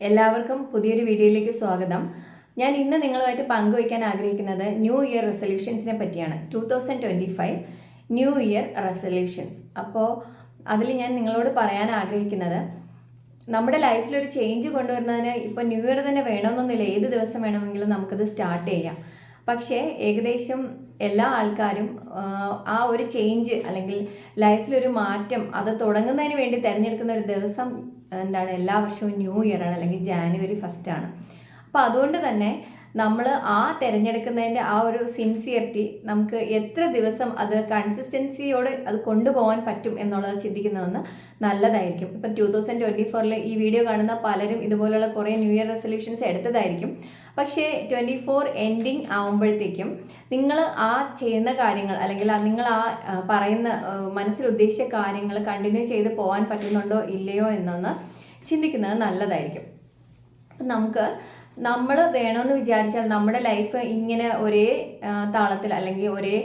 എല്ലാവർക്കും പുതിയൊരു വീഡിയോയിലേക്ക് സ്വാഗതം. ഞാൻ ഇന്ന് നിങ്ങളുമായിട്ട് പങ്കുവയ്ക്കാൻ ആഗ്രഹിക്കുന്നത് ന്യൂ ഇയർ റെസൊല്യൂഷൻസിനെ പറ്റിയാണ്. Two thousand twenty five new year resolutions അപ്പോൾ അതിൽ ഞാൻ നിങ്ങളോട് പറയാൻ ആഗ്രഹിക്കുന്നത് നമ്മുടെ ലൈഫിൽ ഒരു ചേഞ്ച് കൊണ്ടുവരുന്നതിന് ഇപ്പോൾ ന്യൂ ഇയർ തന്നെ വേണമെന്നൊന്നുമില്ല. ഏത് ദിവസം വേണമെങ്കിലും നമുക്കത് സ്റ്റാർട്ട് ചെയ്യാം. പക്ഷേ ഏകദേശം എല്ലാ ആൾക്കാരും ആ ഒരു ചേഞ്ച് അല്ലെങ്കിൽ ലൈഫിലൊരു മാറ്റം അത് തുടങ്ങുന്നതിന് വേണ്ടി തിരഞ്ഞെടുക്കുന്ന ഒരു ദിവസം എന്താണ് എല്ലാ വർഷവും ന്യൂ ഇയർ ആണ് അല്ലെങ്കിൽ ജാനുവരി ഫസ്റ്റ് ആണ്. അപ്പോൾ അതുകൊണ്ട് തന്നെ നമ്മൾ ആ തിരഞ്ഞെടുക്കുന്നതിന്റെ ആ ഒരു സിൻസിയറിറ്റി നമുക്ക് എത്ര ദിവസം അത് കൺസിസ്റ്റൻസിയോട് അത് കൊണ്ടുപോകാൻ പറ്റും എന്നുള്ളത് ചിന്തിക്കുന്നതെന്ന് നല്ലതായിരിക്കും. ഇപ്പം ടു തൗസൻഡ് ട്വന്റി ഫോറിൽ ഈ വീഡിയോ കാണുന്ന പലരും ഇതുപോലുള്ള കുറേ ന്യൂ ഇയർ റെസൊല്യൂഷൻസ് എടുത്തതായിരിക്കും. പക്ഷേ ട്വന്റി ഫോർ എൻഡിങ് ആകുമ്പോഴത്തേക്കും നിങ്ങൾ ആ ചെയ്യുന്ന കാര്യങ്ങൾ അല്ലെങ്കിൽ നിങ്ങൾ ആ പറയുന്ന മനസ്സിൽ ഉദ്ദേശിച്ച കാര്യങ്ങൾ കണ്ടിന്യൂ ചെയ്ത് പോകാൻ പറ്റുന്നുണ്ടോ ഇല്ലയോ എന്നൊന്ന് ചിന്തിക്കുന്നത് നല്ലതായിരിക്കും. നമുക്ക് നമ്മൾ വേണമെന്ന് വിചാരിച്ചാൽ നമ്മുടെ ലൈഫ് ഇങ്ങനെ ഒരേ താളത്തിൽ അല്ലെങ്കിൽ ഒരേ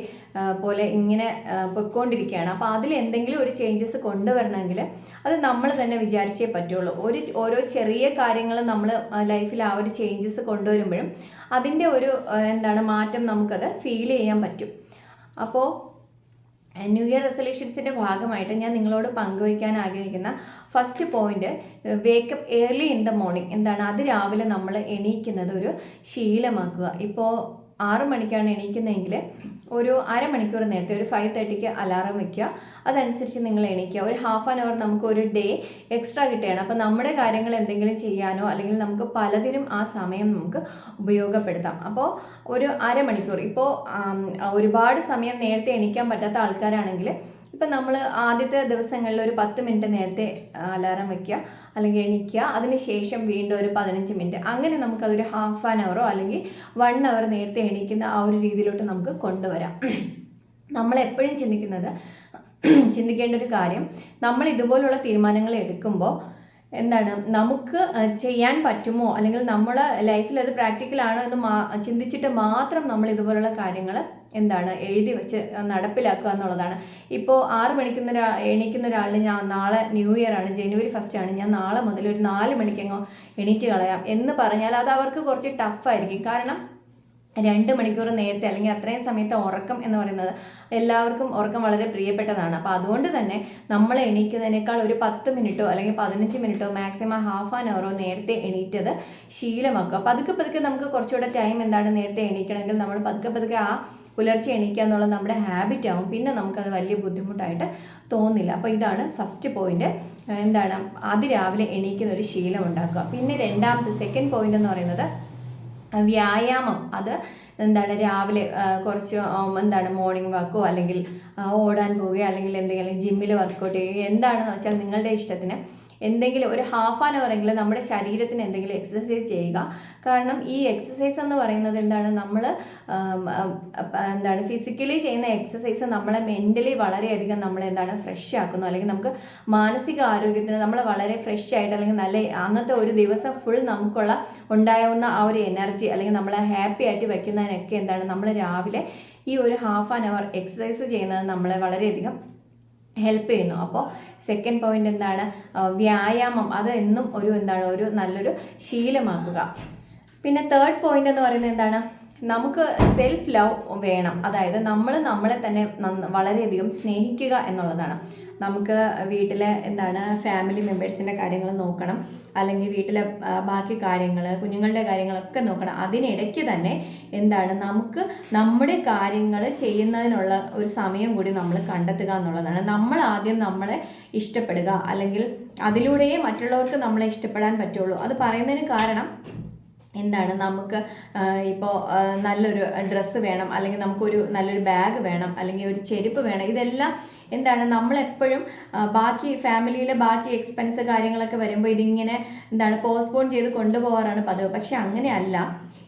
പോലെ ഇങ്ങനെ പൊയ്ക്കൊണ്ടിരിക്കുകയാണ്. അപ്പോൾ അതിൽ എന്തെങ്കിലും ഒരു ചേഞ്ചസ് കൊണ്ടുവരണമെങ്കിൽ അത് നമ്മൾ തന്നെ വിചാരിച്ചേ പറ്റുള്ളൂ. ഒരു ഓരോ ചെറിയ കാര്യങ്ങൾ നമ്മൾ ലൈഫിൽ ആ ഒരു ചേഞ്ചസ് കൊണ്ടുവരുമ്പോഴും അതിന്റെ ഒരു എന്താണ് മാറ്റം നമുക്കത് ഫീൽ ചെയ്യാൻ പറ്റും. അപ്പോൾ ന്യൂ ഇയർ റെസൊല്യൂഷൻസിന്റെ ഭാഗമായിട്ട് ഞാൻ നിങ്ങളോട് പങ്കുവയ്ക്കാൻ ആഗ്രഹിക്കുന്ന first point wake up early in the morning എന്താണ്? അത് രാവിലെ നമ്മൾ എണീക്കുന്നത് ഒരു ശീലമാക്കുക. ഇപ്പോൾ ആറ് മണിക്കാണ് എണീക്കുന്നതെങ്കിൽ ഒരു അരമണിക്കൂർ നേരത്തെ ഒരു ഫൈവ് തേർട്ടിക്ക് അലാറം വെക്കുക. അതനുസരിച്ച് നിങ്ങൾ എണീക്കുക. ഒരു ഹാഫ് ആൻ അവർ നമുക്ക് ഒരു ഡേ എക്സ്ട്രാ കിട്ടുകയാണ്. അപ്പോൾ നമ്മുടെ കാര്യങ്ങൾ എന്തെങ്കിലും ചെയ്യാനോ അല്ലെങ്കിൽ നമുക്ക് പലതിനും ആ സമയം നമുക്ക് ഉപയോഗപ്പെടുത്താം. അപ്പോൾ ഒരു അരമണിക്കൂർ ഇപ്പോൾ ഒരുപാട് സമയം നേരത്തെ എണീക്കാൻ പറ്റാത്ത ആൾക്കാരാണെങ്കിൽ ഇപ്പം നമ്മൾ ആദ്യത്തെ ദിവസങ്ങളിൽ ഒരു പത്ത് മിനിറ്റ് നേരത്തെ അലാറം വയ്ക്കുക അല്ലെങ്കിൽ എണീക്കുക. അതിന് ശേഷം വീണ്ടും ഒരു പതിനഞ്ച് മിനിറ്റ്. അങ്ങനെ നമുക്കതൊരു ഹാഫ് ആൻ അവറോ അല്ലെങ്കിൽ വൺ അവർ നേരത്തെ എണീക്കുന്ന ആ ഒരു രീതിയിലോട്ട് നമുക്ക് കൊണ്ടുവരാം. നമ്മളെപ്പോഴും ചിന്തിക്കുന്നത് ചിന്തിക്കേണ്ട ഒരു കാര്യം നമ്മൾ ഇതുപോലുള്ള തീരുമാനങ്ങൾ എടുക്കുമ്പോൾ എന്താണ് നമുക്ക് ചെയ്യാൻ പറ്റുമോ? അല്ലെങ്കിൽ നമ്മൾ ലൈഫിൽ അത് പ്രാക്ടിക്കലാണോ എന്ന് മാ ചിന്തിച്ചിട്ട് മാത്രം നമ്മൾ ഇതുപോലുള്ള കാര്യങ്ങൾ എന്താണ് എഴുതി വെച്ച് നടപ്പിലാക്കുക എന്നുള്ളതാണ്. ഇപ്പോൾ ആറ് മണിക്കുന്ന എണീക്കുന്ന ഒരാളിന് ഞാൻ നാളെ ന്യൂ ഇയർ ആണ് ജനുവരി ഫസ്റ്റ് ആണ്. ഞാൻ നാളെ മുതൽ ഒരു നാല് മണിക്കെങ്ങോ എണീറ്റ് കളയാം എന്ന് പറഞ്ഞാൽ അത് അവർക്ക് കുറച്ച് ടഫായിരിക്കും കാരണം രണ്ട് മണിക്കൂർ നേരത്തെ അല്ലെങ്കിൽ അത്രയും സമയത്തെ ഉറക്കം എന്ന് പറയുന്നത് എല്ലാവർക്കും ഉറക്കം വളരെ പ്രിയപ്പെട്ടതാണ്. അപ്പോൾ അതുകൊണ്ട് തന്നെ നമ്മൾ എണീക്കുന്നതിനേക്കാൾ ഒരു പത്ത് മിനിറ്റോ അല്ലെങ്കിൽ പതിനഞ്ച് മിനിറ്റോ മാക്സിമം ഹാഫ് ആൻ അവറോ നേരത്തെ എണീറ്റത് ശീലമാക്കുക. പതുക്കെ പതുക്കെ നമുക്ക് കുറച്ചുകൂടെ ടൈം എന്താണ് നേരത്തെ എണീക്കണമെങ്കിൽ നമ്മൾ പതുക്കെ പതുക്കെ ആ പുലർച്ചെ എണീക്കുക എന്നുള്ളത് നമ്മുടെ ഹാബിറ്റ് ആവും. പിന്നെ നമുക്കത് വലിയ ബുദ്ധിമുട്ടായിട്ട് തോന്നില്ല. അപ്പോൾ ഇതാണ് ഫസ്റ്റ് പോയിന്റ് എന്താണ്? അതിരാവിലെ എണീക്കുന്ന ഒരു ശീലം ഉണ്ടാക്കുക. പിന്നെ രണ്ടാമത്തെ സെക്കൻഡ് പോയിന്റ് എന്ന് പറയുന്നത് വ്യായാമം. അത് എന്താണ് രാവിലെ കുറച്ച് എന്താണ് മോർണിംഗ് വാക്കോ അല്ലെങ്കിൽ ഓടാൻ പോവുകയോ അല്ലെങ്കിൽ എന്തെങ്കിലും ജിമ്മിൽ വർക്കൗട്ട് ചെയ്യുകയോ എന്താണെന്ന് വെച്ചാൽ നിങ്ങളുടെ ഇഷ്ടത്തിന് എന്തെങ്കിലും ഒരു ഹാഫ് ആൻ അവറെങ്കിലും നമ്മുടെ ശരീരത്തിന് എന്തെങ്കിലും എക്സസൈസ് ചെയ്യുക. കാരണം ഈ എക്സസൈസ് എന്ന് പറയുന്നത് എന്താണ്? നമ്മൾ എന്താണ്? ഫിസിക്കലി ചെയ്യുന്ന എക്സസൈസ് നമ്മളെ മെന്റലി വളരെയധികം നമ്മളെ എന്താണ്? ഫ്രഷ് ആക്കുന്നു. അല്ലെങ്കിൽ നമുക്ക് മാനസിക ആരോഗ്യത്തിന് നമ്മൾ വളരെ ഫ്രഷ് ആയിട്ട് അല്ലെങ്കിൽ നല്ല അന്നത്തെ ഒരു ദിവസം ഫുൾ നമുക്കുള്ള ഉണ്ടാവുന്ന ആ ഒരു എനർജി അല്ലെങ്കിൽ നമ്മളെ ഹാപ്പി ആയിട്ട് വെക്കുന്നതിനൊക്കെ എന്താണ്? നമ്മൾ രാവിലെ ഈ ഒരു ഹാഫ് ആൻ അവർ എക്സസൈസ് ചെയ്യുന്നത് നമ്മളെ വളരെയധികം ഹെൽപ്പ് ചെയ്യുന്നു. അപ്പോൾ സെക്കൻഡ് പോയിന്റ് എന്താണ്? വ്യായാമം. അത് എന്നും ഒരു എന്താണ്? ഒരു നല്ലൊരു ശീലമാക്കുക. പിന്നെ തേർഡ് പോയിന്റ് എന്ന് പറയുന്നത് എന്താണ്? നമുക്ക് സെൽഫ് ലവ് വേണം. അതായത് നമ്മൾ നമ്മളെ തന്നെ വളരെയധികം സ്നേഹിക്കുക എന്നുള്ളതാണ്. നമുക്ക് വീട്ടിലെ എന്താണ് ഫാമിലി മെമ്പേഴ്സിന്റെ കാര്യങ്ങൾ നോക്കണം. അല്ലെങ്കിൽ വീട്ടിലെ ബാക്കി കാര്യങ്ങൾ കുഞ്ഞുങ്ങളുടെ കാര്യങ്ങളൊക്കെ നോക്കണം. അതിനിടയ്ക്ക് തന്നെ എന്താണ് നമുക്ക് നമ്മുടെ കാര്യങ്ങൾ ചെയ്യുന്നതിനുള്ള ഒരു സമയം കൂടി നമ്മൾ കണ്ടെത്തുക എന്നുള്ളതാണ്. നമ്മൾ ആദ്യം നമ്മളെ ഇഷ്ടപ്പെടുക. അല്ലെങ്കിൽ അതിലൂടെയേ മറ്റുള്ളവർക്ക് നമ്മളെ ഇഷ്ടപ്പെടാൻ പറ്റുള്ളൂ. അത് പറയുന്നതിന് കാരണം എന്താണ് നമുക്ക് ഇപ്പോൾ നല്ലൊരു ഡ്രസ്സ് വേണം അല്ലെങ്കിൽ നമുക്കൊരു നല്ലൊരു ബാഗ് വേണം അല്ലെങ്കിൽ ഒരു ചെരുപ്പ് വേണം. ഇതെല്ലാം എന്താണ് നമ്മളെപ്പോഴും ബാക്കി ഫാമിലിയിലെ ബാക്കി എക്സ്പെൻസ് കാര്യങ്ങളൊക്കെ വരുമ്പോൾ ഇതിങ്ങനെ എന്താണ് പോസ്റ്റ്പോൺ ചെയ്ത് കൊണ്ടുപോകാറാണ് പതിവ്. പക്ഷെ അങ്ങനെയല്ല.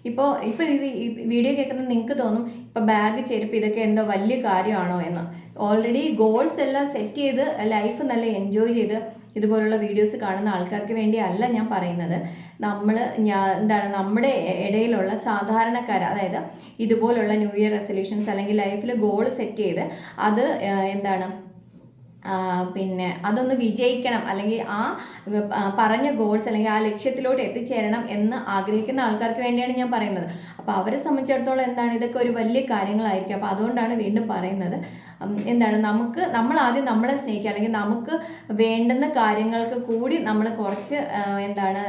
ഇപ്പോൾ ഇപ്പോൾ ഇത് വീഡിയോ കേൾക്കുന്നത് നിങ്ങൾക്ക് തോന്നും ഇപ്പോൾ ബാഗ് ചെരുപ്പ് ഇതൊക്കെ എന്തോ വലിയ കാര്യമാണോ എന്ന്. ഓൾറെഡി ഗോൾസ് എല്ലാം സെറ്റ് ചെയ്ത് ലൈഫ് നല്ല എൻജോയ് ചെയ്ത് ഇതുപോലുള്ള വീഡിയോസ് കാണുന്ന ആൾക്കാർക്ക് വേണ്ടി അല്ല ഞാൻ പറയുന്നത്. നമ്മൾ ഞാൻ എന്താണ് നമ്മുടെ ഇടയിലുള്ള സാധാരണക്കാർ അതായത് ഇതുപോലുള്ള ന്യൂ ഇയർ റെസൊല്യൂഷൻസ് അല്ലെങ്കിൽ ലൈഫിൽ ഗോൾ സെറ്റ് ചെയ്ത് അത് എന്താണ് പിന്നെ അതൊന്ന് വിജയിക്കണം. അല്ലെങ്കിൽ ആ പറഞ്ഞ ഗോൾസ് അല്ലെങ്കിൽ ആ ലക്ഷ്യത്തിലോട്ട് എത്തിച്ചേരണം എന്ന് ആഗ്രഹിക്കുന്ന ആൾക്കാർക്ക് വേണ്ടിയാണ് ഞാൻ പറയുന്നത്. അപ്പോൾ അവരെ സംബന്ധിച്ചിടത്തോളം എന്താണ് ഇതൊക്കെ ഒരു വലിയ കാര്യങ്ങളായിരിക്കും. അപ്പോൾ അതുകൊണ്ടാണ് വീണ്ടും പറയുന്നത്. എന്താണ് നമുക്ക് നമ്മൾ ആദ്യം നമ്മളെ സ്നേഹിക്കുക. അല്ലെങ്കിൽ നമുക്ക് വേണ്ടുന്ന കാര്യങ്ങൾക്ക് കൂടി നമ്മൾ കുറച്ച് എന്താണ്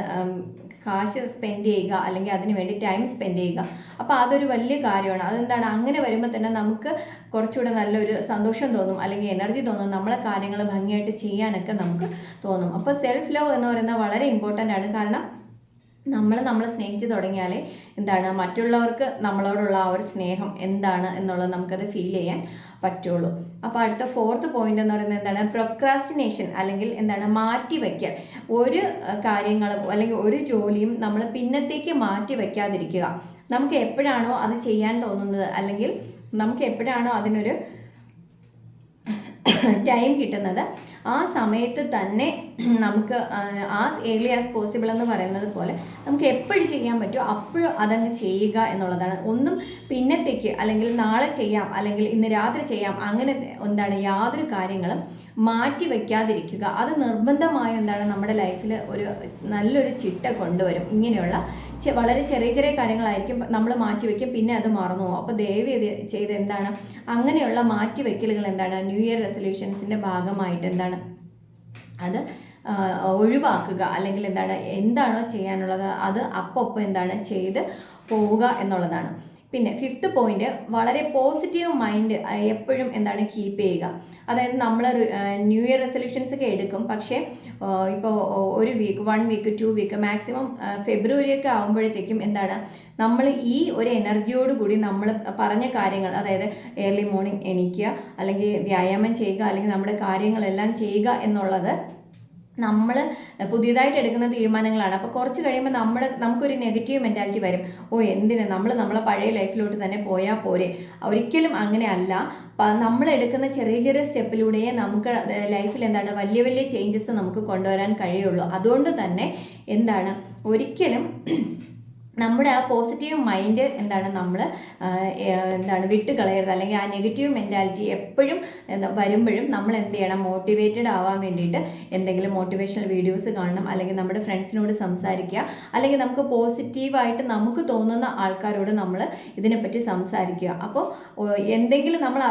കാശ് സ്പെൻഡ് ചെയ്യുക അല്ലെങ്കിൽ അതിന് വേണ്ടി ടൈം സ്പെൻഡ് ചെയ്യുക. അപ്പോൾ അതൊരു വലിയ കാര്യമാണ്. അതെന്താണ്? അങ്ങനെ വരുമ്പോൾ തന്നെ നമുക്ക് കുറച്ചുകൂടെ നല്ലൊരു സന്തോഷം തോന്നും അല്ലെങ്കിൽ എനർജി തോന്നും നമ്മളെ കാര്യങ്ങൾ ഭംഗിയായിട്ട് ചെയ്യാനൊക്കെ നമുക്ക് തോന്നും. അപ്പോൾ സെൽഫ് ലവ് എന്ന് പറയുന്നത് വളരെ ഇമ്പോർട്ടന്റ് ആണ്. കാരണം നമ്മൾ നമ്മളെ സ്നേഹിച്ച് തുടങ്ങിയാലേ എന്താണ് മറ്റുള്ളവർക്ക് നമ്മളോടുള്ള ആ ഒരു സ്നേഹം എന്താണ് എന്നുള്ളത് നമുക്കത് ഫീൽ ചെയ്യാൻ പറ്റുള്ളൂ. അപ്പോൾ അടുത്ത ഫോർത്ത് പോയിന്റ് എന്ന് പറയുന്നത് എന്താണ്? പ്രൊക്രാസ്റ്റിനേഷൻ അല്ലെങ്കിൽ എന്താണ് മാറ്റി വയ്ക്കൽ ഒരു കാര്യങ്ങളും അല്ലെങ്കിൽ ഒരു ജോലിയും നമ്മൾ പിന്നത്തേക്ക് മാറ്റി വയ്ക്കാതിരിക്കുക നമുക്ക് എപ്പോഴാണോ അത് ചെയ്യാൻ തോന്നുന്നത് അല്ലെങ്കിൽ നമുക്ക് എപ്പോഴാണോ അതിനൊരു ടൈം കിട്ടുന്നത്. ആ സമയത്ത് തന്നെ നമുക്ക് ആസ് ഏർലി ആസ് പോസിബിൾ എന്ന് പറയുന്നത് പോലെ നമുക്ക് എപ്പോഴും ചെയ്യാൻ പറ്റുമോ അപ്പോഴും അതങ്ങ് ചെയ്യുക എന്നുള്ളതാണ്. ഒന്നും പിന്നത്തേക്ക് അല്ലെങ്കിൽ നാളെ ചെയ്യാം അല്ലെങ്കിൽ ഇന്ന് രാത്രി ചെയ്യാം അങ്ങനെ എന്താണ് യാതൊരു കാര്യങ്ങളും മാറ്റി വയ്ക്കാതിരിക്കുക അത് നിർബന്ധമായും എന്താണ് നമ്മുടെ ലൈഫിൽ ഒരു നല്ലൊരു ചിട്ട കൊണ്ടുവരും. ഇങ്ങനെയുള്ള വളരെ ചെറിയ ചെറിയ കാര്യങ്ങളായിരിക്കും നമ്മൾ മാറ്റി വയ്ക്കും പിന്നെ അത് മറന്നു പോകും. അപ്പോൾ ദയവ് ചെയ്ത് എന്താണ് അങ്ങനെയുള്ള മാറ്റി വയ്ക്കലുകൾ എന്താണ്? ന്യൂ ഇയർ റെസൊല്യൂഷൻസിന്റെ ഭാഗമായിട്ട് എന്താണ് അത് ഒഴിവാക്കുക. അല്ലെങ്കിൽ എന്താണ് എന്താണോ ചെയ്യാനുള്ളത് അത് അപ്പം എന്താണ് ചെയ്ത് പോവുക എന്നുള്ളതാണ്. പിന്നെ ഫിഫ്ത്ത് പോയിന്റ് വളരെ പോസിറ്റീവ് മൈൻഡ് എപ്പോഴും എന്താണ് കീപ്പ് ചെയ്യുക. അതായത് നമ്മൾ ന്യൂ ഇയർ റെസൊല്യൂഷൻസ് ഒക്കെ എടുക്കും. പക്ഷേ ഇപ്പോൾ ഒരു week one week two week maximum February ഒക്കെ ആകുമ്പോഴത്തേക്കും എന്താണ് നമ്മൾ ഈ ഒരു എനർജിയോട് കൂടി നമ്മൾ പറഞ്ഞ കാര്യങ്ങൾ അതായത് ഏർലി മോർണിംഗ് എണീക്കുക അല്ലെങ്കിൽ വ്യായാമം ചെയ്യുക അല്ലെങ്കിൽ നമ്മുടെ കാര്യങ്ങളെല്ലാം ചെയ്യുക എന്നുള്ളത് നമ്മൾ പുതിയതായിട്ട് എടുക്കുന്ന തീരുമാനങ്ങളാണ്. അപ്പോൾ കുറച്ച് കഴിയുമ്പോൾ നമ്മുടെ നമുക്കൊരു നെഗറ്റീവ് മെന്റാലിറ്റി വരും. ഓ എന്തിന്? നമ്മൾ നമ്മളെ പഴയ ലൈഫിലോട്ട് തന്നെ പോയാൽ പോരെ. ഒരിക്കലും അങ്ങനെ അല്ല. നമ്മൾ എടുക്കുന്ന ചെറിയ ചെറിയ സ്റ്റെപ്പിലൂടെയേ നമുക്ക് ലൈഫിൽ എന്താണ് വലിയ വലിയ ചേഞ്ചസ് നമുക്ക് കൊണ്ടുവരാൻ കഴിയുള്ളൂ. അതുകൊണ്ട് തന്നെ എന്താണ്? ഒരിക്കലും നമ്മുടെ ആ പോസിറ്റീവ് മൈൻഡ് എന്താണ് നമ്മൾ എന്താണ് വിട്ട് കളയരുത് അല്ലെങ്കിൽ ആ നെഗറ്റീവ് മെന്റാലിറ്റി എപ്പോഴും എന്താ വരുമ്പോഴും നമ്മൾ എന്ത് ചെയ്യണം? മോട്ടിവേറ്റഡ് ആവാൻ വേണ്ടിയിട്ട് എന്തെങ്കിലും മോട്ടിവേഷണൽ വീഡിയോസ് കാണണം. അല്ലെങ്കിൽ നമ്മുടെ ഫ്രണ്ട്സിനോട് സംസാരിക്കുക. അല്ലെങ്കിൽ നമുക്ക് പോസിറ്റീവായിട്ട് നമുക്ക് തോന്നുന്ന ആൾക്കാരോട് നമ്മൾ ഇതിനെപ്പറ്റി സംസാരിക്കുക. അപ്പോൾ എന്തെങ്കിലും നമ്മൾ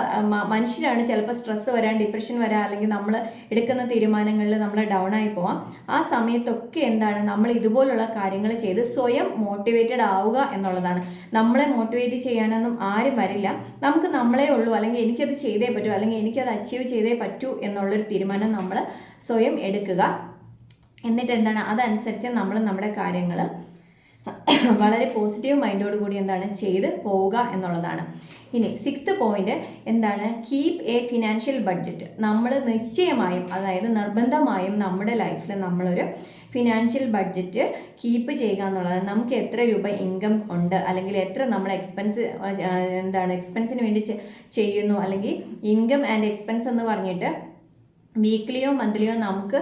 മനുഷ്യരാണ്. ചിലപ്പോൾ സ്ട്രെസ്സ് വരാൻ ഡിപ്രഷൻ വരാൻ അല്ലെങ്കിൽ നമ്മൾ എടുക്കുന്ന തീരുമാനങ്ങളിൽ നമ്മൾ ഡൗൺ ആയി പോവാം. ആ സമയത്തൊക്കെ എന്താണ്? നമ്മൾ ഇതുപോലുള്ള കാര്യങ്ങൾ ചെയ്ത് സ്വയം മോട്ടിവേറ്റഡ് ആവുക എന്നുള്ളതാണ്. നമ്മളെ മോട്ടിവേറ്റ് ചെയ്യാനൊന്നും ആരും വരില്ല. നമുക്ക് നമ്മളേ ഉള്ളൂ. അല്ലെങ്കിൽ എനിക്കത് ചെയ്തേ പറ്റൂ. അല്ലെങ്കിൽ എനിക്കത് അച്ചീവ് ചെയ്തേ പറ്റൂ എന്നുള്ളൊരു തീരുമാനം നമ്മൾ സ്വയം എടുക്കുക. എന്നിട്ട് എന്താണ്? അതനുസരിച്ച് നമ്മൾ നമ്മുടെ കാര്യങ്ങൾ വളരെ പോസിറ്റീവ് മൈൻഡോട് കൂടി എന്താണ്? ചെയ്ത് പോവുക എന്നുള്ളതാണ്. ഇനി സിക്സ്ത് പോയിന്റ് എന്താണ്? കീപ് എ ഫിനാൻഷ്യൽ ബഡ്ജറ്റ് നമ്മൾ നിശ്ചയമായും അതായത് നിർബന്ധമായും നമ്മുടെ ലൈഫിൽ നമ്മളൊരു ഫിനാൻഷ്യൽ ബഡ്ജറ്റ് കീപ്പ് ചെയ്യുക എന്നുള്ളതാണ് നമുക്ക് എത്ര രൂപ ഇൻകം ഉണ്ട്? അല്ലെങ്കിൽ എത്ര നമ്മൾ എക്സ്പെൻസ് എന്താണ് എക്സ്പെൻസിന് വേണ്ടി ചെയ്യുന്നു? അല്ലെങ്കിൽ ഇൻകം ആൻഡ് എക്സ്പെൻസ് എന്ന് പറഞ്ഞിട്ട് വീക്ക്ലിയോ മന്ത്ലിയോ നമുക്ക്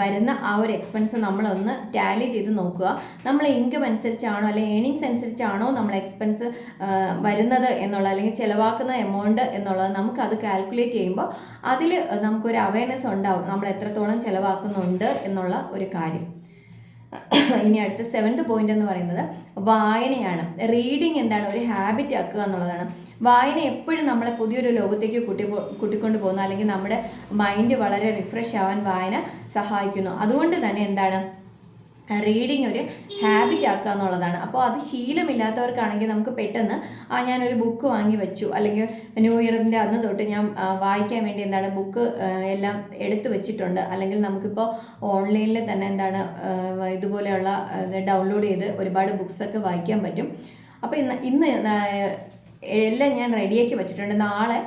വരുന്ന ആ ഒരു എക്സ്പെൻസ് നമ്മളൊന്ന് ടാലി ചെയ്ത് നോക്കുക. നമ്മൾ ഇൻകം അനുസരിച്ചാണോ അല്ലെങ്കിൽ ഏണിങ്സ് അനുസരിച്ചാണോ നമ്മൾ എക്സ്പെൻസ് വരുന്നത് എന്നുള്ള അല്ലെങ്കിൽ ചിലവാക്കുന്ന എമൗണ്ട് എന്നുള്ളത് നമുക്ക് അത് കാൽക്കുലേറ്റ് ചെയ്യുമ്പോൾ അതിൽ നമുക്കൊരു അവയർനെസ് ഉണ്ടാവും. നമ്മൾ എത്രത്തോളം ചിലവാക്കുന്നുണ്ട് എന്നുള്ള ഒരു കാര്യം. ഇനി അടുത്ത സെവൻത് പോയിന്റ് എന്ന് പറയുന്നത് വായനയാണ്. റീഡിങ് എന്താണ്? ഒരു ഹാബിറ്റ് ആക്കുക എന്നുള്ളതാണ്. വായന എപ്പോഴും നമ്മളെ പുതിയൊരു ലോകത്തേക്ക് കൂട്ടി കൂട്ടിക്കൊണ്ട് പോകുന്ന. അല്ലെങ്കിൽ നമ്മുടെ മൈൻഡ് വളരെ റിഫ്രഷ് ആവാൻ വായന സഹായിക്കുന്നു. അതുകൊണ്ട് തന്നെ എന്താണ്? റീഡിങ് ഒരു ഹാബിറ്റ് ആക്കുക എന്നുള്ളതാണ്. അപ്പോൾ അത് ശീലമില്ലാത്തവർക്കാണെങ്കിൽ നമുക്ക് പെട്ടെന്ന് ആ ഞാനൊരു ബുക്ക് വാങ്ങി വെച്ചു. അല്ലെങ്കിൽ ന്യൂ ഇയറിന്റെ അന്ന് തൊട്ട് ഞാൻ വായിക്കാൻ വേണ്ടി എന്താണ് ബുക്ക് എല്ലാം എടുത്തു വെച്ചിട്ടുണ്ട്. അല്ലെങ്കിൽ നമുക്കിപ്പോൾ ഓൺലൈനിൽ തന്നെ എന്താണ് ഇതുപോലെയുള്ള ഡൗൺലോഡ് ചെയ്ത് ഒരുപാട് ബുക്സൊക്കെ വായിക്കാൻ പറ്റും. അപ്പോൾ ഇന്ന് ഇന്ന് എല്ലാം ഞാൻ റെഡിയാക്കി വെച്ചിട്ടുണ്ട്. നാളെ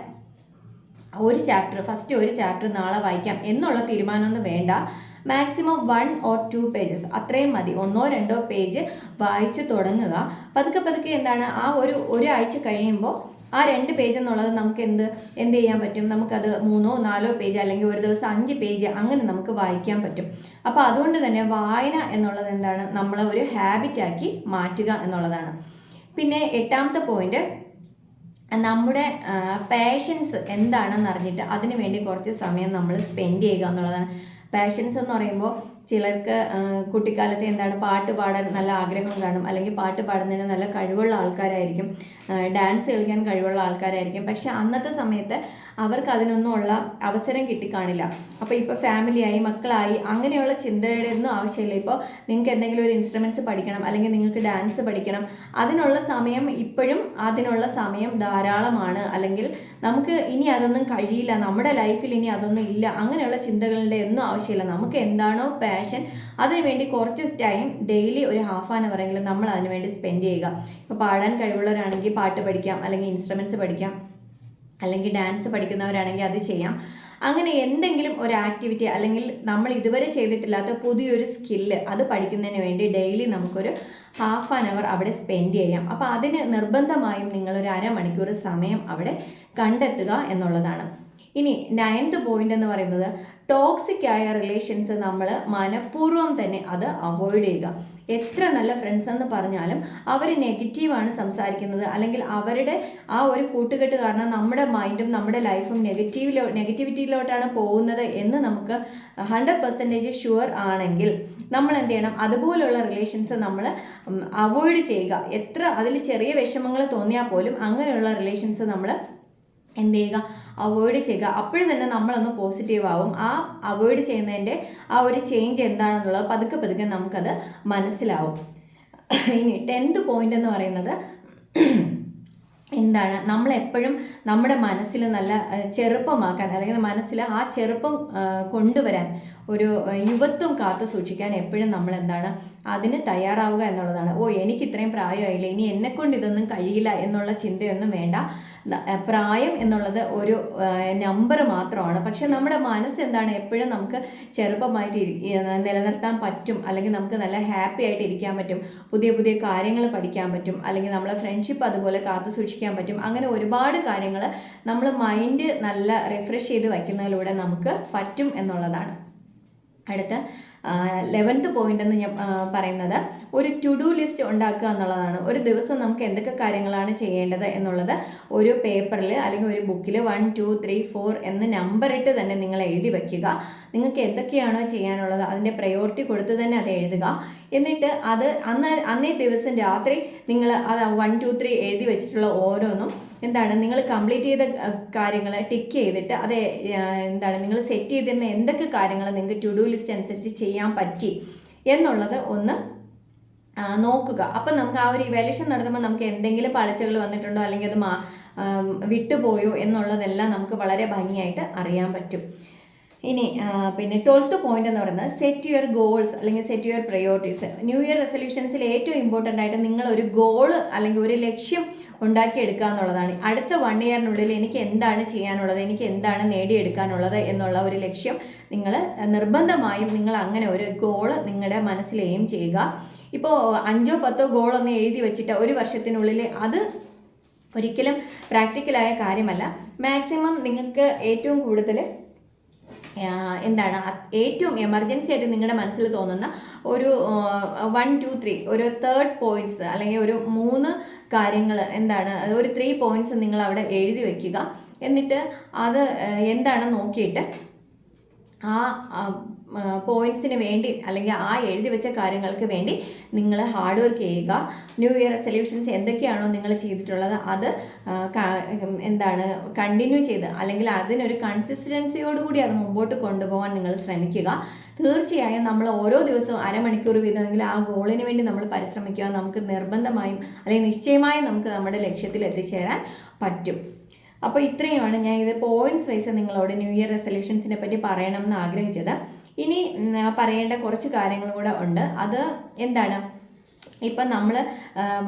ഒരു ചാപ്റ്റർ ഫസ്റ്റ് ഒരു ചാപ്റ്റർ നാളെ വായിക്കാം. എന്നുള്ള തീരുമാനമൊന്നും വേണ്ട. Maximum one or two pages അത്രയും മതി. ഒന്നോ രണ്ടോ പേജ് വായിച്ചു തുടങ്ങുക. പതുക്കെ പതുക്കെ എന്താണ്? ആ ഒരു ഒരാഴ്ച കഴിയുമ്പോൾ ആ രണ്ട് പേജ് എന്നുള്ളത് നമുക്ക് എന്ത് എന്ത് ചെയ്യാൻ പറ്റും? നമുക്കത് മൂന്നോ നാലോ പേജ് അല്ലെങ്കിൽ ഒരു ദിവസം അഞ്ച് പേജ് അങ്ങനെ നമുക്ക് വായിക്കാൻ പറ്റും. അപ്പോൾ അതുകൊണ്ട് തന്നെ വായന എന്നുള്ളത് എന്താണ്? നമ്മളെ ഒരു ഹാബിറ്റാക്കി മാറ്റുക എന്നുള്ളതാണ്. പിന്നെ എട്ടാമത്തെ പോയിന്റ് നമ്മുടെ പാഷൻസ് എന്താണെന്ന് അറിഞ്ഞിട്ട് അതിനു വേണ്ടി കുറച്ച് സമയം നമ്മൾ സ്പെൻഡ് ചെയ്യുക എന്നുള്ളതാണ്. പാഷൻസ് എന്ന് പറയുമ്പോൾ ചിലർക്ക് കുട്ടിക്കാലത്ത് എന്താണ് പാട്ട് പാടാൻ നല്ല ആഗ്രഹം കാണും. അല്ലെങ്കിൽ പാട്ട് പാടുന്നതിന് നല്ല കഴിവുള്ള ആൾക്കാരായിരിക്കും. ഡാൻസ് കളിക്കാൻ കഴിവുള്ള ആൾക്കാരായിരിക്കും. പക്ഷെ അന്നത്തെ സമയത്ത് അവർക്ക് അതിനൊന്നും ഉള്ള അവസരം കിട്ടിക്കാണില്ല. അപ്പോൾ ഇപ്പോൾ ഫാമിലിയായി മക്കളായി അങ്ങനെയുള്ള ചിന്തയുടെ ഒന്നും ആവശ്യമില്ല. ഇപ്പോൾ നിങ്ങൾക്ക് എന്തെങ്കിലും ഒരു ഇൻസ്ട്രുമെന്റ്സ് പഠിക്കണം അല്ലെങ്കിൽ നിങ്ങൾക്ക് ഡാൻസ് പഠിക്കണം അതിനുള്ള സമയം ഇപ്പോഴും അതിനുള്ള സമയം ധാരാളമാണ്. അല്ലെങ്കിൽ നമുക്ക് ഇനി അതൊന്നും കഴിയില്ല നമ്മുടെ ലൈഫിൽ ഇനി അതൊന്നും ഇല്ല അങ്ങനെയുള്ള ചിന്തകളുടെ ഒന്നും ആവശ്യമില്ല. നമുക്ക് എന്താണോ പാഷൻ അതിനുവേണ്ടി കുറച്ച് ടൈം ഡെയിലി ഒരു ഹാഫ് ആൻ അവറെങ്കിലും നമ്മൾ അതിനുവേണ്ടി സ്പെൻഡ് ചെയ്യുക. ഇപ്പോൾ പാടാൻ കഴിവുള്ളവരാണെങ്കിൽ പാട്ട് പഠിക്കാം അല്ലെങ്കിൽ ഇൻസ്ട്രുമെന്റ്സ് പഠിക്കാം അല്ലെങ്കിൽ ഡാൻസ് പഠിക്കുന്നവരാണെങ്കിൽ അത് ചെയ്യാം. അങ്ങനെ എന്തെങ്കിലും ഒരു ആക്ടിവിറ്റി അല്ലെങ്കിൽ നമ്മൾ ഇതുവരെ ചെയ്തിട്ടില്ലാത്ത പുതിയൊരു സ്കില്ല് അത് പഠിക്കുന്നതിന് വേണ്ടി ഡെയിലി നമുക്കൊരു ഹാഫ് ആൻ അവർ അവിടെ സ്പെൻഡ് ചെയ്യാം. അപ്പോൾ അതിന് നിർബന്ധമായും നിങ്ങളൊരു അരമണിക്കൂർ സമയം അവിടെ കണ്ടെത്തുക എന്നുള്ളതാണ്. ഇനി നയൻത് പോയിന്റ് എന്ന് പറയുന്നത് ടോക്സിക് ആയ റിലേഷൻസ് നമ്മൾ മനഃപൂർവം തന്നെ അത് അവോയ്ഡ് ചെയ്യുക. എത്ര നല്ല ഫ്രണ്ട്സ് എന്ന് പറഞ്ഞാലും അവർ നെഗറ്റീവാണ് സംസാരിക്കുന്നത്. അല്ലെങ്കിൽ അവരുടെ ആ ഒരു കൂട്ടുകെട്ട് കാരണം നമ്മുടെ മൈൻഡും നമ്മുടെ ലൈഫും നെഗറ്റീവിലോ നെഗറ്റിവിറ്റിയിലോട്ടാണ് പോകുന്നത് എന്ന് നമുക്ക് ഹൺഡ്രഡ് പെർസെന്റേജ് ഷുവർ ആണെങ്കിൽ നമ്മൾ എന്ത് ചെയ്യണം? അതുപോലുള്ള റിലേഷൻസ് നമ്മൾ അവോയ്ഡ് ചെയ്യുക. എത്ര അതിൽ ചെറിയ വിഷമങ്ങൾ തോന്നിയാൽ പോലും അങ്ങനെയുള്ള റിലേഷൻസ് നമ്മൾ എന്ത് ചെയ്യുക? അവോയ്ഡ് ചെയ്യുക. അപ്പോഴും തന്നെ നമ്മളൊന്ന് പോസിറ്റീവ് ആവും. ആ അവോയ്ഡ് ചെയ്യുന്നതിന്റെ ആ ഒരു ചേഞ്ച് എന്താണെന്നുള്ളത് പതുക്കെ പതുക്കെ നമുക്കത് മനസ്സിലാവും. ഇനി ടെൻത്ത് പോയിന്റ് എന്ന് പറയുന്നത് എന്താണ്? നമ്മൾ എപ്പോഴും നമ്മുടെ മനസ്സിൽ നല്ല ചെറുപ്പമാക്കാൻ അല്ലെങ്കിൽ മനസ്സിൽ ആ ചെറുപ്പം കൊണ്ടുവരാൻ ഒരു യുവത്വം കാത്തു സൂക്ഷിക്കാൻ എപ്പോഴും നമ്മൾ എന്താണ് അതിന് തയ്യാറാവുക എന്നുള്ളതാണ്. ഓ എനിക്ക് ഇത്രയും പ്രായമായില്ല ഇനി എന്നെക്കൊണ്ട് ഇതൊന്നും കഴിയില്ല എന്നുള്ള ചിന്തയൊന്നും വേണ്ട. പ്രായം എന്നുള്ളത് ഒരു നമ്പർ മാത്രമാണ്. പക്ഷെ നമ്മുടെ മനസ്സ് എന്താണ് എപ്പോഴും നമുക്ക് ചെറുപ്പമായിട്ട് നിലനിർത്താൻ പറ്റും. അല്ലെങ്കിൽ നമുക്ക് നല്ല ഹാപ്പി ആയിട്ട് ഇരിക്കാൻ പറ്റും. പുതിയ പുതിയ കാര്യങ്ങൾ പഠിക്കാൻ പറ്റും. അല്ലെങ്കിൽ നമ്മളെ ഫ്രണ്ട്ഷിപ്പ് അതുപോലെ കാത്തു സൂക്ഷിക്കാൻ പറ്റും. അങ്ങനെ ഒരുപാട് കാര്യങ്ങൾ നമ്മൾ മൈൻഡ് നല്ല റിഫ്രഷ് ചെയ്ത് വയ്ക്കുന്നതിലൂടെ നമുക്ക് പറ്റും എന്നുള്ളതാണ്. അടുത്ത ലെവൻത്ത് പോയിന്റ് എന്ന് ഞാൻ പറയുന്നത്. ഒരു ടു ഡു ലിസ്റ്റ് ഉണ്ടാക്കുക എന്നുള്ളതാണ്. ഒരു ദിവസം നമുക്ക് എന്തൊക്കെ കാര്യങ്ങളാണ് ചെയ്യേണ്ടത് എന്നുള്ളത് ഒരു പേപ്പറിൽ അല്ലെങ്കിൽ ഒരു ബുക്കിൽ വൺ ടു ത്രീ ഫോർ എന്ന് നമ്പറിട്ട് തന്നെ നിങ്ങൾ എഴുതി വയ്ക്കുക. നിങ്ങൾക്ക് എന്തൊക്കെയാണോ ചെയ്യാനുള്ളത് അതിന്റെ പ്രയോറിറ്റി കൊടുത്ത് തന്നെ അത് എഴുതുക. എന്നിട്ട് അത് അന്ന് അന്നേ ദിവസം രാത്രി നിങ്ങൾ അത് വൺ ടു ത്രീ എഴുതി വെച്ചിട്ടുള്ള ഓരോന്നും എന്താണ് നിങ്ങൾ കംപ്ലീറ്റ് ചെയ്ത കാര്യങ്ങൾ ടിക്ക് ചെയ്തിട്ട് അത് എന്താണ് നിങ്ങൾ സെറ്റ് ചെയ്തിരുന്ന എന്തൊക്കെ കാര്യങ്ങൾ നിങ്ങൾക്ക് ടു ഡു ലിസ്റ്റ് അനുസരിച്ച് ചെയ്യാൻ പറ്റി എന്നുള്ളത് ഒന്ന് നോക്കുക. അപ്പം നമുക്ക് ആ ഒരു ഇവാലുവേഷൻ നടത്തുമ്പോൾ നമുക്ക് എന്തെങ്കിലും പാളിച്ചകൾ വന്നിട്ടുണ്ടോ? അല്ലെങ്കിൽ അത് മാ വിട്ടുപോയോ എന്നുള്ളതെല്ലാം നമുക്ക് വളരെ ഭംഗിയായിട്ട് അറിയാൻ പറ്റും. ഇനി പിന്നെ ട്വൽത്ത് പോയിന്റ് എന്ന് പറയുന്നത് സെറ്റ് യുവർ ഗോൾസ് അല്ലെങ്കിൽ set your priorities new year റെസൊല്യൂഷൻസിൽ ഏറ്റവും ഇമ്പോർട്ടന്റ് ആയിട്ട് നിങ്ങൾ ഒരു ഗോൾ അല്ലെങ്കിൽ ഒരു ലക്ഷ്യം ഉണ്ടാക്കിയെടുക്കുക എന്നുള്ളതാണ്. അടുത്ത വൺ ഇയറിനുള്ളിൽ എനിക്ക് എന്താണ് ചെയ്യാനുള്ളത് എനിക്ക് എന്താണ് നേടിയെടുക്കാനുള്ളത് എന്നുള്ള ഒരു ലക്ഷ്യം നിങ്ങൾ നിർബന്ധമായും നിങ്ങൾ അങ്ങനെ ഒരു ഗോൾ നിങ്ങളുടെ മനസ്സിൽ എയിം ചെയ്യുക. ഇപ്പോൾ അഞ്ചോ പത്തോ ഗോളൊന്ന് എഴുതി വെച്ചിട്ട് ഒരു വർഷത്തിനുള്ളിൽ അത് ഒരിക്കലും പ്രാക്ടിക്കലായ കാര്യമല്ല. മാക്സിമം നിങ്ങൾക്ക് ഏറ്റവും കൂടുതൽ എന്താണ്? ഏറ്റവും എമർജൻസി ആയിട്ട് നിങ്ങളുടെ മനസ്സിൽ തോന്നുന്ന ഒരു വൺ ടു ത്രീ ഒരു തേർഡ് പോയിന്റ്സ് അല്ലെങ്കിൽ ഒരു മൂന്ന് കാര്യങ്ങൾ എന്താണ്? ഒരു ത്രീ പോയിന്റ്സ് നിങ്ങൾ അവിടെ എഴുതി വയ്ക്കുക എന്നിട്ട് അത് എന്താണ് നോക്കിയിട്ട് ആ പോയിന്റ്സിന് വേണ്ടി അല്ലെങ്കിൽ ആ എഴുതി വെച്ച കാര്യങ്ങൾക്ക് വേണ്ടി നിങ്ങൾ ഹാർഡ് വർക്ക് ചെയ്യുക. ന്യൂ ഇയർ റെസൊല്യൂഷൻസ് എന്തൊക്കെയാണോ നിങ്ങൾ ചെയ്തിട്ടുള്ളത് അത് എന്താണ് കണ്ടിന്യൂ ചെയ്ത് അല്ലെങ്കിൽ അതിനൊരു കൺസിസ്റ്റൻസിയോടുകൂടി അത് മുമ്പോട്ട് കൊണ്ടുപോകാൻ നിങ്ങൾ ശ്രമിക്കുക. തീർച്ചയായും നമ്മൾ ഓരോ ദിവസവും അരമണിക്കൂർ വീതമെങ്കിലും ആ ഗോളിന് വേണ്ടി നമ്മൾ പരിശ്രമിക്കുക. നമുക്ക് നിർബന്ധമായും അല്ലെങ്കിൽ നിശ്ചയമായും നമുക്ക് നമ്മുടെ ലക്ഷ്യത്തിൽ എത്തിച്ചേരാൻ പറ്റും. അപ്പോൾ ഇത്രയുമാണ് ഞാൻ ഇത് പോയിന്റ്സ് വൈസ് നിങ്ങളോട് ന്യൂ ഇയർ റെസൊല്യൂഷൻസിനെ പറ്റി പറയണം എന്ന് ആഗ്രഹിച്ചത്. ഇനി പറയേണ്ട കുറച്ച് കാര്യങ്ങൾ കൂടെ ഉണ്ട്. അത് എന്താണ്? ഇപ്പം നമ്മൾ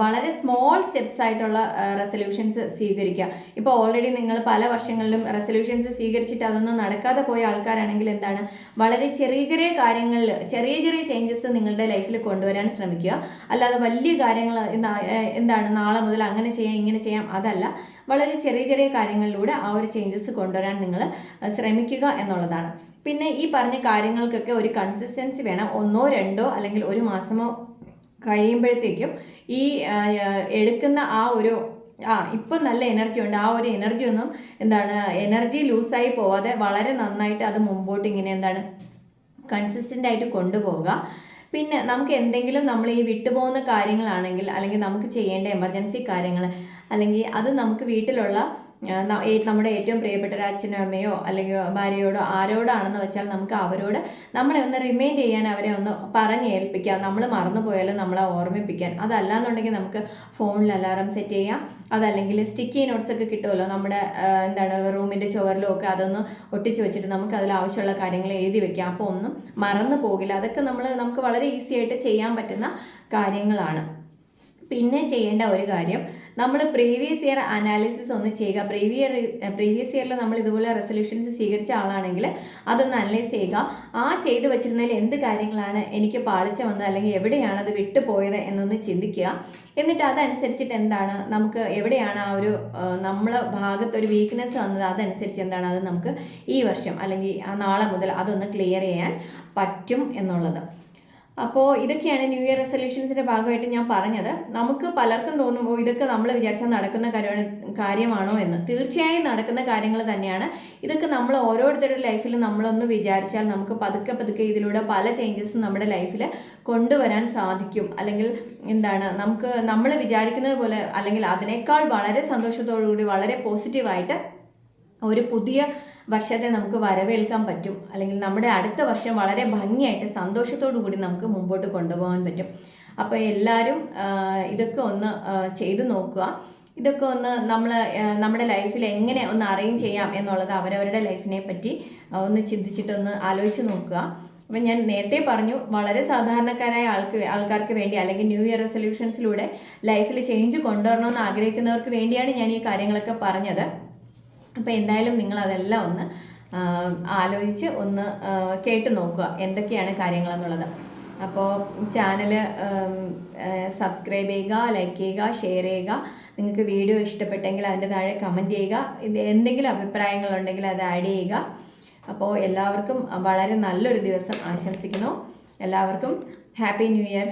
വളരെ സ്മോൾ സ്റ്റെപ്സ് ആയിട്ടുള്ള റെസൊല്യൂഷൻസ് സ്വീകരിക്കുക. ഇപ്പോൾ ഓൾറെഡി നിങ്ങൾ പല വർഷങ്ങളിലും റെസൊല്യൂഷൻസ് സ്വീകരിച്ചിട്ട് അതൊന്നും നടക്കാതെ പോയ ആൾക്കാരാണെങ്കിൽ എന്താണ് വളരെ ചെറിയ ചെറിയ കാര്യങ്ങളിൽ ചെറിയ ചെറിയ ചേഞ്ചസ് നിങ്ങളുടെ ലൈഫിൽ കൊണ്ടുവരാൻ ശ്രമിക്കുക. അല്ലാതെ വലിയ കാര്യങ്ങൾ എന്താണ് നാളെ മുതൽ അങ്ങനെ ചെയ്യാം ഇങ്ങനെ ചെയ്യാം അതല്ല. വളരെ ചെറിയ ചെറിയ കാര്യങ്ങളിലൂടെ ആ ഒരു ചേഞ്ചസ് കൊണ്ടുവരാൻ നിങ്ങൾ ശ്രമിക്കുക എന്നുള്ളതാണ്. പിന്നെ ഈ പറഞ്ഞ കാര്യങ്ങൾക്കൊക്കെ ഒരു കൺസിസ്റ്റൻസി വേണം. ഒന്നോ രണ്ടോ അല്ലെങ്കിൽ ഒരു മാസമോ കഴിയുമ്പോഴത്തേക്കും ഈ എടുക്കുന്ന ആ ഒരു ആ ഇപ്പം നല്ല എനർജി ഉണ്ട്. ആ ഒരു എനർജി ഒന്നും എന്താണ് എനർജി ലൂസായി പോവാതെ വളരെ നന്നായിട്ട് അത് മുമ്പോട്ട് ഇങ്ങനെ എന്താണ് കൺസിസ്റ്റന്റ് ആയിട്ട് കൊണ്ടുപോവുക. പിന്നെ നമുക്ക് എന്തെങ്കിലും നമ്മൾ ഈ വിട്ടുപോകുന്ന കാര്യങ്ങളാണെങ്കിൽ അല്ലെങ്കിൽ നമുക്ക് ചെയ്യേണ്ട എമർജൻസി കാര്യങ്ങൾ അല്ലെങ്കിൽ അത് നമുക്ക് വീട്ടിലുള്ള നമ്മുടെ ഏറ്റവും പ്രിയപ്പെട്ട ഒരു അച്ഛനോ അമ്മയോ അല്ലെങ്കിൽ ഭാര്യയോടോ ആരോടാണെന്ന് വെച്ചാൽ നമുക്ക് അവരോട് നമ്മളെ ഒന്ന് റിമൈൻഡ് ചെയ്യാൻ അവരെ ഒന്ന് പറഞ്ഞ് ഏൽപ്പിക്കാം. നമ്മൾ മറന്നു പോയാലും നമ്മളെ ഓർമ്മിപ്പിക്കാൻ. അതല്ല എന്നുണ്ടെങ്കിൽ നമുക്ക് ഫോണിൽ അലാറം സെറ്റ് ചെയ്യാം. അതല്ലെങ്കിൽ സ്റ്റിക്കി നോട്ട്സ് ഒക്കെ കിട്ടുമല്ലോ നമ്മുടെ എന്താണ് റൂമിന്റെ ചുവരിലും ഒക്കെ അതൊന്ന് ഒട്ടിച്ച് വെച്ചിട്ട് നമുക്ക് അതിൽ ആവശ്യമുള്ള കാര്യങ്ങൾ എഴുതി വെക്കാം. അപ്പോൾ ഒന്നും മറന്നു പോകില്ല. അതൊക്കെ നമ്മൾ നമുക്ക് വളരെ ഈസി ആയിട്ട് ചെയ്യാൻ പറ്റുന്ന കാര്യങ്ങളാണ്. പിന്നെ ചെയ്യേണ്ട ഒരു കാര്യം നമ്മൾ പ്രീവിയസ് ഇയർ അനാലിസിസ് ഒന്ന് ചെയ്യുക. പ്രീവിയർ പ്രീവിയസ് ഇയറിൽ നമ്മൾ ഇതുപോലെ റെസൊല്യൂഷൻസ് സ്വീകരിച്ച ആളാണെങ്കിൽ അതൊന്ന് അനലൈസ് ചെയ്യുക. ആ ചെയ്തു വെച്ചിരുന്നതിൽ എന്ത് കാര്യങ്ങളാണ് എനിക്ക് പാളിച്ച വന്നത് അല്ലെങ്കിൽ എവിടെയാണ് അത് വിട്ടുപോയത് എന്നൊന്ന് ചിന്തിക്കുക. എന്നിട്ട് അതനുസരിച്ചിട്ട് എന്താണ് നമുക്ക് എവിടെയാണ് ആ ഒരു നമ്മളെ ഭാഗത്ത് ഒരു വീക്ക്നെസ് വന്നത് അതനുസരിച്ച് എന്താണ് അത് നമുക്ക് ഈ വർഷം അല്ലെങ്കിൽ ആ നാളെ മുതൽ അതൊന്ന് ക്ലിയർ ചെയ്യാൻ പറ്റും എന്നുള്ളത്. അപ്പോൾ ഇതൊക്കെയാണ് ന്യൂ ഇയർ റെസൊല്യൂഷൻസിന്റെ ഭാഗമായിട്ട് ഞാൻ പറഞ്ഞത്. നമുക്ക് പലർക്കും തോന്നുമ്പോൾ ഇതൊക്കെ നമ്മൾ വിചാരിച്ചാൽ നടക്കുന്ന കാര്യമാണ് കാര്യമാണോ എന്ന്. തീർച്ചയായും നടക്കുന്ന കാര്യങ്ങൾ തന്നെയാണ്. ഇതൊക്കെ നമ്മൾ ഓരോരുത്തരുടെ ലൈഫിൽ നമ്മളൊന്ന് വിചാരിച്ചാൽ നമുക്ക് പതുക്കെ പതുക്കെ ഇതിലൂടെ പല ചേഞ്ചസും നമ്മുടെ ലൈഫിൽ കൊണ്ടുവരാൻ സാധിക്കും. അല്ലെങ്കിൽ എന്താണ് നമുക്ക് നമ്മൾ വിചാരിക്കുന്നത് പോലെ അല്ലെങ്കിൽ അതിനേക്കാൾ വളരെ സന്തോഷത്തോടു കൂടി വളരെ പോസിറ്റീവായിട്ട് ഒരു പുതിയ വർഷത്തെ നമുക്ക് വരവേൽക്കാൻ പറ്റും. അല്ലെങ്കിൽ നമ്മുടെ അടുത്ത വർഷം വളരെ ഭംഗിയായിട്ട് സന്തോഷത്തോടു കൂടി നമുക്ക് മുമ്പോട്ട് കൊണ്ടുപോകാൻ പറ്റും. അപ്പോൾ എല്ലാവരും ഇതൊക്കെ ഒന്ന് ചെയ്തു നോക്കുക. ഇതൊക്കെ ഒന്ന് നമ്മൾ നമ്മുടെ ലൈഫിൽ എങ്ങനെ ഒന്ന് അറേഞ്ച് ചെയ്യാം എന്നുള്ളത് അവരവരുടെ ലൈഫിനെ പറ്റി ഒന്ന് ചിന്തിച്ചിട്ടൊന്ന് ആലോചിച്ച് നോക്കുക. അപ്പം ഞാൻ നേരത്തെ പറഞ്ഞു വളരെ സാധാരണക്കാരായ ആൾക്ക് ആൾക്കാർക്ക് വേണ്ടി അല്ലെങ്കിൽ ന്യൂ ഇയർ റെസൊല്യൂഷൻസിലൂടെ ലൈഫിൽ ചേഞ്ച് കൊണ്ടുവരണമെന്ന് ആഗ്രഹിക്കുന്നവർക്ക് വേണ്ടിയാണ് ഞാൻ ഈ കാര്യങ്ങളൊക്കെ പറഞ്ഞത്. അപ്പോൾ എന്തായാലും നിങ്ങൾ അതെല്ലാം ഒന്ന് ആലോചിച്ച് ഒന്ന് കേട്ട് നോക്കുക എന്തൊക്കെയാണ് കാര്യങ്ങളെന്നുള്ളത്. അപ്പോൾ ചാനൽ സബ്സ്ക്രൈബ് ചെയ്യുക ലൈക്ക് ചെയ്യുക ഷെയർ ചെയ്യുക. നിങ്ങൾക്ക് വീഡിയോ ഇഷ്ടപ്പെട്ടെങ്കിൽ അതിന്റെ താഴെ കമന്റ് ചെയ്യുക. ഇത് എന്തെങ്കിലും അഭിപ്രായങ്ങളുണ്ടെങ്കിൽ അത് ആഡ് ചെയ്യുക. അപ്പോൾ എല്ലാവർക്കും വളരെ നല്ലൊരു ദിവസം ആശംസിക്കുന്നു. എല്ലാവർക്കും ഹാപ്പി ന്യൂ ഇയർ.